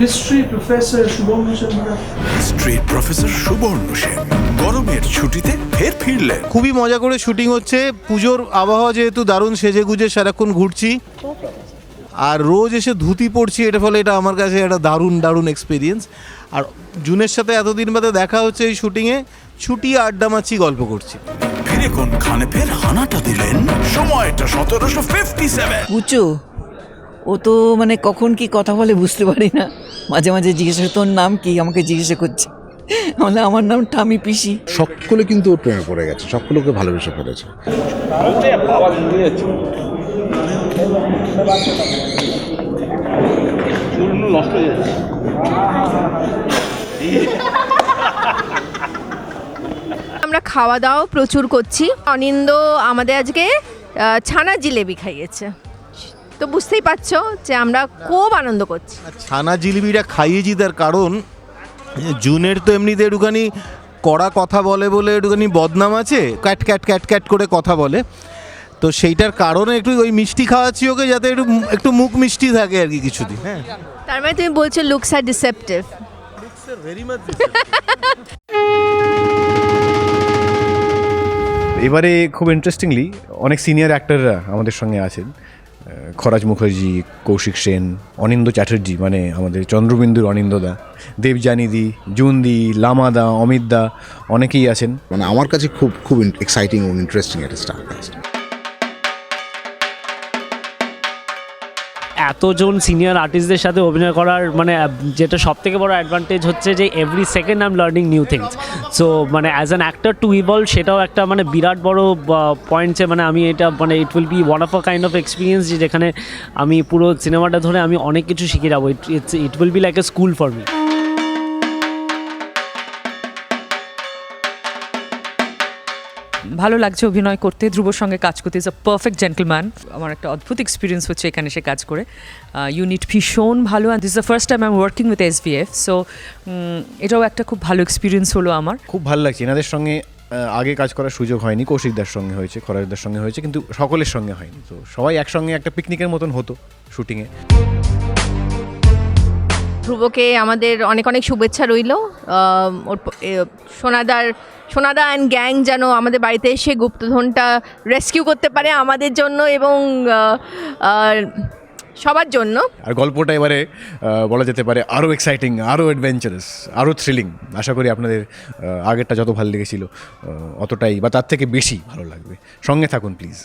History professor Chandra street professor Subarna Sen গরমের ছুটিতে ফের ফিরলেন। খুবই মজা করে শুটিং হচ্ছে। পুজোর আবহাওয়া যেহেতু দারুণ সেজে গুজে সারাক্ষণ ঘুরছি। আর রোজ এসে ধুতি পড়ছি এটা ফলে এটা আমার কাছে একটা দারুণ দারুণ এক্সপিরিয়েন্স আর জুনের সাথে এতদিন বাদে দেখা হচ্ছে এই শুটিংয়ে। ছুটি আড্ডা মারছি গল্প করছি। ফিরে কোন খানে ফের হানাটা দিলেন? সময়টা সতেরোশো ফিফটি সেভেন পুচু ও তো মানে কখন কি কথা বলে বুঝতে পারি না। মাঝে মাঝে জিজ্ঞেস তোর নাম কি? আমাকে জিজ্ঞাসা করছে। বলে আমার নাম টামি পিসি। সকলে কিন্তু ওর প্রেমে পড়ে গেছে সকলকে ভালোবেসে ফেলেছে। আমরা খাওয়া দাওয়া প্রচুর করছি। অনিন্দ আমাদের আজকে ছানা জিলেবি খাইয়েছে। তো বুঝতেই পারছ যে আমরা খুব আনন্দ করছি। ছানা জিলিপিটা খাইয়েছি তার কারণ জুনের তো এমনিতে একটুখানি কড়া কথা বলে বলে একটুখানি বদনাম আছে ক্যাট ক্যাট ক্যাট ক্যাট করে কথা বলে। তো সেইটার কারণে একটু ওই মিষ্টি খাওয়াচ্ছি ওকে যাতে একটু একটু মুখ মিষ্টি থাকে আর কি কিছুদিন হ্যাঁ। তার মানে তুমি বলছো লুকস আর ডিসেপটিভ এবারে খুব ইন্টারেস্টিংলি অনেক সিনিয়র অ্যাক্টররা আমাদের সঙ্গে আছেন। খরাজ মুখার্জি, কৌশিক সেন, অনিন্দ চ্যাটার্জি মানে আমাদের চন্দ্রবিন্দুর অনিন্দদা দেবযানীদি জুনদি লামাদা অমিতদা অনেকেই আছেন। মানে আমার কাছে খুব খুব এক্সাইটিং এবং ইন্টারেস্টিং একটা স্টার এতজন সিনিয়র আর্টিস্টদের সাথে অভিনয় করার মানে যেটা সব থেকে বড় অ্যাডভান্টেজ হচ্ছে যে every second I am learning new things so মানে as an actor to evolve সেটাও একটা মানে বিরাট বড় পয়েন্ট যে মানে আমি এটা মানে it will be one of a kind of experience যেখানে আমি পুরো সিনেমাটা ধরে আমি অনেক কিছু শিখে যাব। It it will be like a school for me ভালো লাগছে অভিনয় করতে। ধ্রুবর সঙ্গে কাজ করতে ইজ আ পারফেক্ট জেন্টলম্যান আমার একটা অদ্ভুত এক্সপিরিয়েন্স হচ্ছে এখানে সে কাজ করে। ইউনিট ভীষণ ভালো and this the first time I working with S so এটাও একটা খুব ভালো এক্সপিরিয়েন্স হলো আমার। খুব ভালো লাগছে। এনাদের সঙ্গে আগে কাজ করার সুযোগ হয়নি, কৌশিকদার সঙ্গে হয়েছে খরাজদার সঙ্গে হয়েছে, কিন্তু সকলের সঙ্গে হয়নি। তো সবাই একসঙ্গে একটা পিকনিকের মতন হতো শুটিংয়ে ধ্রুবকে আমাদের অনেক অনেক শুভেচ্ছা রইল। ওর সোনাদার, সোনাদা অ্যান্ড গ্যাং যেন আমাদের বাড়িতে এসে গুপ্তধনটা রেস্কিউ করতে পারে আমাদের জন্য এবং সবার জন্য। আর গল্পটা এবারে বলা যেতে পারে আরও এক্সাইটিং আরও অ্যাডভেঞ্চারাস আরও থ্রিলিং আশা করি আপনাদের আগেরটা যত ভালো লেগেছিল অতটাই বা তার থেকে বেশি ভালো লাগবে। সঙ্গে থাকুন প্লিজ